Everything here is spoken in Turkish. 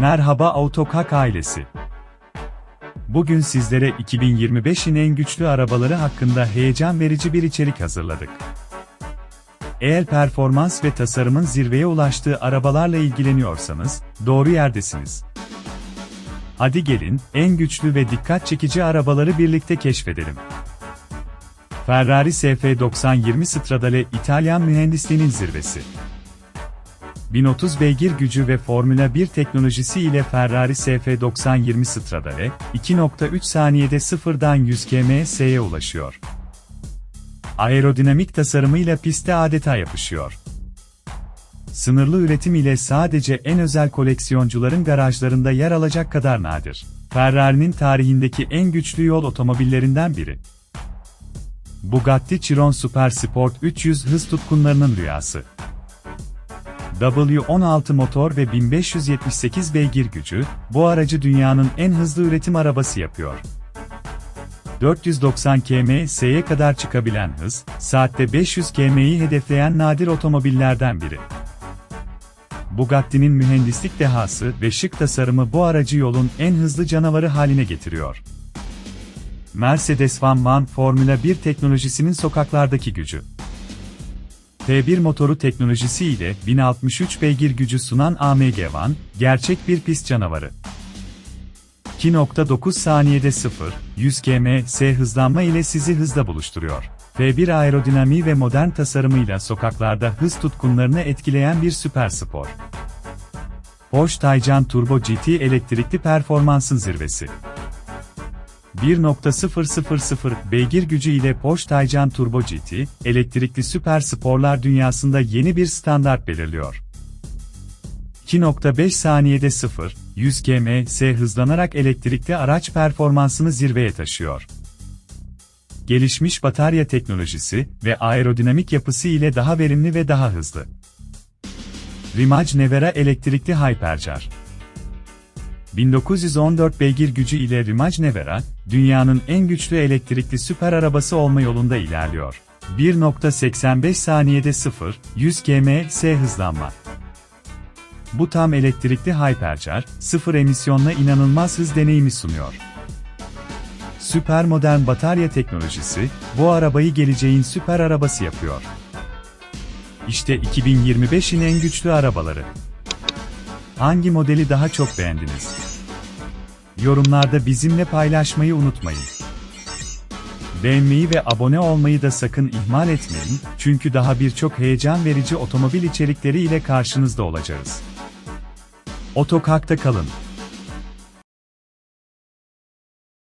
Merhaba Autokak ailesi. Bugün sizlere 2025'in en güçlü arabaları hakkında heyecan verici bir içerik hazırladık. Eğer performans ve tasarımın zirveye ulaştığı arabalarla ilgileniyorsanız, doğru yerdesiniz. Hadi gelin, en güçlü ve dikkat çekici arabaları birlikte keşfedelim. Ferrari SF9020 Stradale İtalyan mühendisliğinin zirvesi. 1030 beygir gücü ve Formula 1 teknolojisi ile Ferrari SF9020 Stradale, 2.3 saniyede sıfırdan 100 km/s'ye ulaşıyor. Aerodinamik tasarımıyla piste adeta yapışıyor. Sınırlı üretim ile sadece en özel koleksiyoncuların garajlarında yer alacak kadar nadir. Ferrari'nin tarihindeki en güçlü yol otomobillerinden biri. Bugatti Chiron Super Sport 300 hız tutkunlarının rüyası. W16 motor ve 1578 beygir gücü, bu aracı dünyanın en hızlı üretim arabası yapıyor. 490 km/s'ye kadar çıkabilen hız, saatte 500 km'yi hedefleyen nadir otomobillerden biri. Bugatti'nin mühendislik dehası ve şık tasarımı bu aracı yolun en hızlı canavarı haline getiriyor. Mercedes Van Formula 1 teknolojisinin sokaklardaki gücü. T1 motoru teknolojisi ile 1063 beygir gücü sunan AMG Van, gerçek bir pist canavarı. 2.9 saniyede 0, 100 km/s hızlanma ile sizi hızla buluşturuyor. F1 aerodinamiği ve modern tasarımıyla sokaklarda hız tutkunlarını etkileyen bir süper spor. Porsche Taycan Turbo GT elektrikli performansın zirvesi. 1.000 beygir gücü ile Porsche Taycan Turbo GT, elektrikli süper sporlar dünyasında yeni bir standart belirliyor. 2.5 saniyede 0, 100 km/s hızlanarak elektrikli araç performansını zirveye taşıyor. Gelişmiş batarya teknolojisi ve aerodinamik yapısı ile daha verimli ve daha hızlı. Rimac Nevera elektrikli Hypercar 1914 beygir gücü ile Rimac Nevera, dünyanın en güçlü elektrikli süper arabası olma yolunda ilerliyor. 1.85 saniyede 0, 100 km/s hızlanma. Bu tam elektrikli Hypercar, sıfır emisyonla inanılmaz hız deneyimi sunuyor. Süper modern batarya teknolojisi, bu arabayı geleceğin süper arabası yapıyor. İşte 2025'in en güçlü arabaları. Hangi modeli daha çok beğendiniz? Yorumlarda bizimle paylaşmayı unutmayın. Beğenmeyi ve abone olmayı da sakın ihmal etmeyin, çünkü daha birçok heyecan verici otomobil içerikleri ile karşınızda olacağız. Otokak'ta kalın.